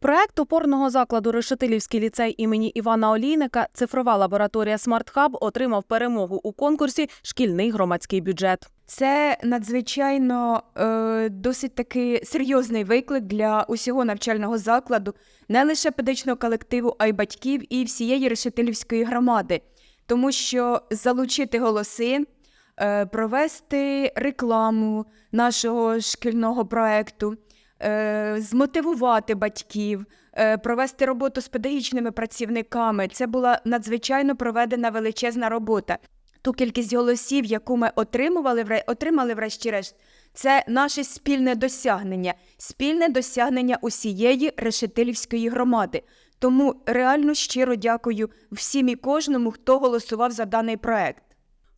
Проект опорного закладу Решетилівський ліцей імені Івана Олійника Цифрова лабораторія SmartHub отримав перемогу у конкурсі Шкільний громадський бюджет. Це надзвичайно е, досить таки серйозний виклик для усього навчального закладу, не лише педагогічного колективу, а й батьків і всієї решетилівської громади, тому що залучити голоси, е, провести рекламу нашого шкільного проекту, змотивувати батьків, е, провести роботу з педагогічними працівниками. Це була надзвичайно проведена величезна робота. Ту кількість голосів, яку ми отримували, отримали врешті-решт, це наше спільне досягнення, спільне досягнення усієї решетилівської громади. Тому реально щиро дякую всім і кожному, хто голосував за даний проект.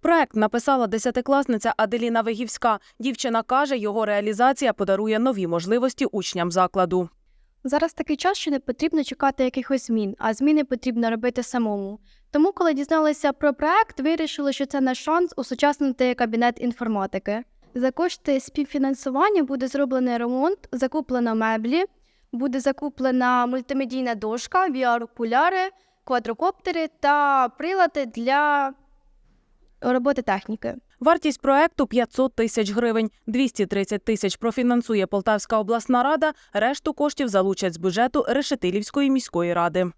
Проект написала десятикласниця Аделіна Вигівська. Дівчина каже, його реалізація подарує нові можливості учням закладу. Зараз такий час, що не потрібно чекати якихось змін, а зміни потрібно робити самому. Тому, коли дізналися про проект, вирішили, що це наш шанс усучаснити кабінет інформатики. За кошти співфінансування буде зроблений ремонт, закуплено меблі, буде закуплена мультимедійна дошка, VR-окуляри, квадрокоптери та прилади для роботи техніки. Вартість проекту 500 тисяч гривень. 230 тисяч профінансує Полтавська обласна рада. Решту коштів залучать з бюджету Решетилівської міської ради.